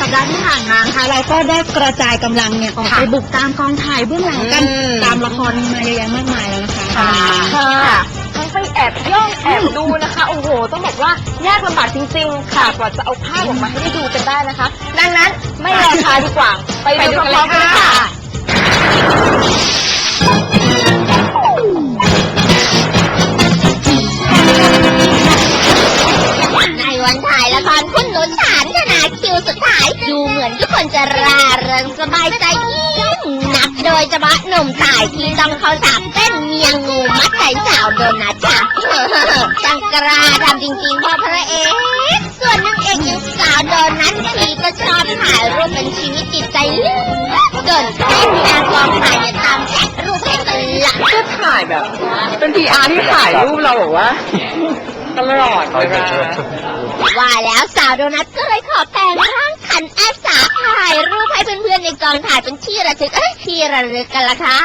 สัปดาห์ที่ผ่านมานะคะเราก็ได้กระจายกำลังเนี่ยออกค่ะไปบุกตามกองถ่ายเบื้องหลังกันอืม ตามละครมาเยอะแยะมากมายแล้วนะคะค่ะค่ะทั้งไปแอบย่องแอบดูนะคะ โอ้โห ต้องบอกว่ายากลำบากจริงๆ ค่ะ กว่าจะเอาภาพออกมาให้ได้ดูกันได้นะคะ ดังนั้นไม่รอช้าดีกว่า ไปไปดูดูพกันร้อมๆเลกันยค่ะค่ะ ดูเหมือนทุกคนจะร่าเริงสบายใจยิ่งนักโดยเฉพาะหนุ่มถ่ายที่ต้องเข้าฉากเต้นเมียงูมัดใจสาวโดนัทค่ะจังกราทำจริงๆพราะพระเอกส่วนนางเอกยังสาวโดนัททีก็ชอบถ่ายรูปเป็นชีวิตจิตใจเลือเกินให้มียกองถ่ายเนี่ยตามแท็กรูปให้ตลอดก็ถ่ายแบบ เป็นพีอาร์ที่ถ่ายรูปเราบอกว่า ตลอดเวลาว่าแล้วสาวโดนัทก็เลยขอแปลงร่างขันอาสาถ่ายรูปให้เพื่อนๆในกองถ่ายเป็นที่ระลึกเอ้ยที่ระลึกกันละค่ะ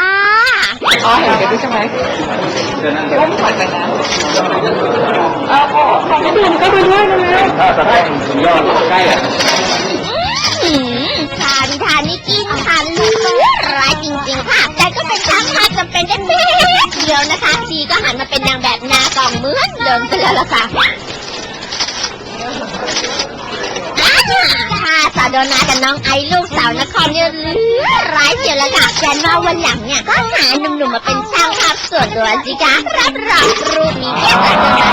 อ๋อเห็นกันด้วยใช่ไหมก้มถ่ายกันนะเออของพี่ดุมก็ไปด้วยนะแม่แต่ถ้าย่อใกล้อะอืมทานทานนี่กินทานเหลือร้ายจริงๆค่ะ แต่ก็เป็นช่างภาพจำเป็นได้เพียงเดียวนะคะดีก็หันมาเป็นนางแบบหน้า กล่องเหมือนเดิมกันแล้วล่ะค่ะอ่าถ้าสาวโดนากับน้องไอลูกสาวนครเนี่ยหลือร้ายเชียวละค่ะแกนว่าวันหลังเนี่ยก็หาหนุ่มๆมาเป็นช่างภาพส่วนตัวสิคะรับรองรูปนี้แค่สาวโดนา